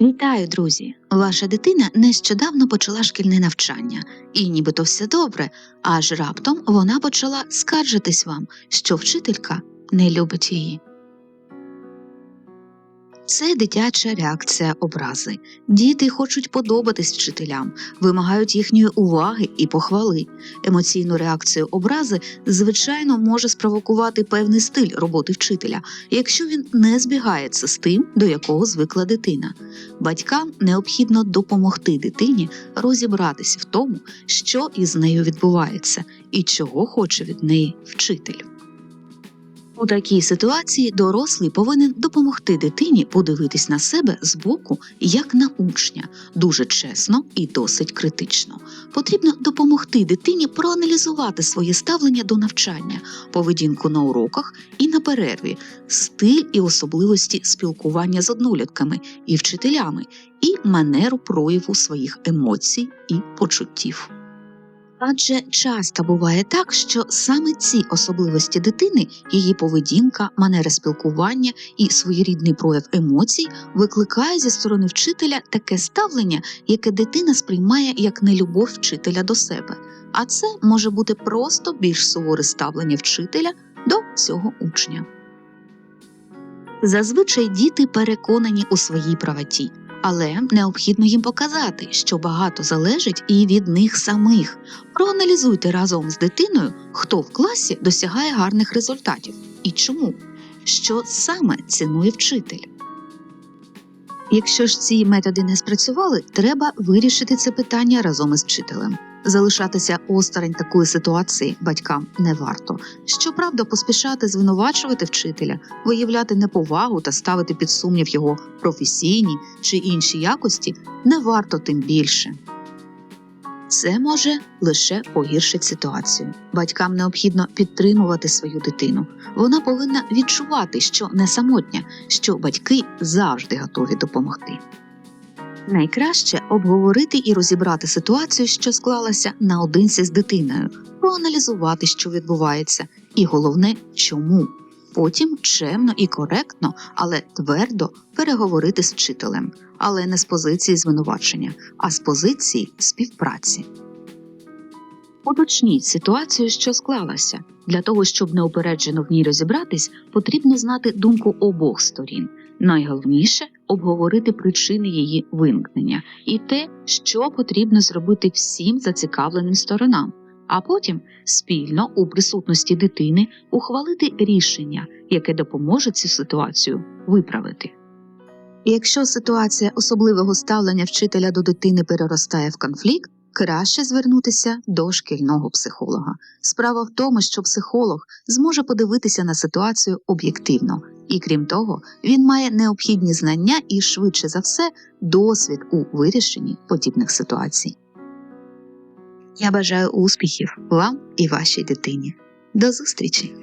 Вітаю, друзі! Ваша дитина нещодавно почала шкільне навчання, і нібито все добре, аж раптом вона почала скаржитись вам, що вчителька не любить її. Це дитяча реакція образи. Діти хочуть подобатись вчителям, вимагають їхньої уваги і похвали. Емоційну реакцію образи, звичайно, може спровокувати певний стиль роботи вчителя, якщо він не збігається з тим, до якого звикла дитина. Батькам необхідно допомогти дитині розібратися в тому, що із нею відбувається, і чого хоче від неї вчитель. У такій ситуації дорослий повинен допомогти дитині подивитись на себе з боку як на учня, дуже чесно і досить критично. Потрібно допомогти дитині проаналізувати своє ставлення до навчання, поведінку на уроках і на перерві, стиль і особливості спілкування з однолітками і вчителями, і манеру прояву своїх емоцій і почуттів. Адже часто буває так, що саме ці особливості дитини, її поведінка, манера спілкування і своєрідний прояв емоцій викликає зі сторони вчителя таке ставлення, яке дитина сприймає як нелюбов вчителя до себе. А це може бути просто більш суворе ставлення вчителя до цього учня. Зазвичай діти переконані у своїй правоті. Але необхідно їм показати, що багато залежить і від них самих. Проаналізуйте разом з дитиною, хто в класі досягає гарних результатів і чому, що саме цінує вчитель. Якщо ж ці методи не спрацювали, треба вирішити це питання разом із вчителем. Залишатися осторонь такої ситуації батькам не варто. Щоправда, поспішати звинувачувати вчителя, виявляти неповагу та ставити під сумнів його професійні чи інші якості не варто тим більше. Це може лише погіршити ситуацію. Батькам необхідно підтримувати свою дитину. Вона повинна відчувати, що не самотня, що батьки завжди готові допомогти. Найкраще обговорити і розібрати ситуацію, що склалася наодинці з дитиною, проаналізувати, що відбувається, і головне, чому. Потім чемно і коректно, але твердо переговорити з вчителем, але не з позиції звинувачення, а з позиції співпраці. Уточніть ситуацію, що склалася. Для того, щоб неупереджено в ній розібратись, потрібно знати думку обох сторін. Найголовніше обговорити причини її виникнення і те, що потрібно зробити всім зацікавленим сторонам, а потім спільно у присутності дитини ухвалити рішення, яке допоможе цю ситуацію виправити. Якщо ситуація особливого ставлення вчителя до дитини переростає в конфлікт, краще звернутися до шкільного психолога. Справа в тому, що психолог зможе подивитися на ситуацію об'єктивно, і крім того, він має необхідні знання і, швидше за все, досвід у вирішенні подібних ситуацій. Я бажаю успіхів вам і вашій дитині. До зустрічі!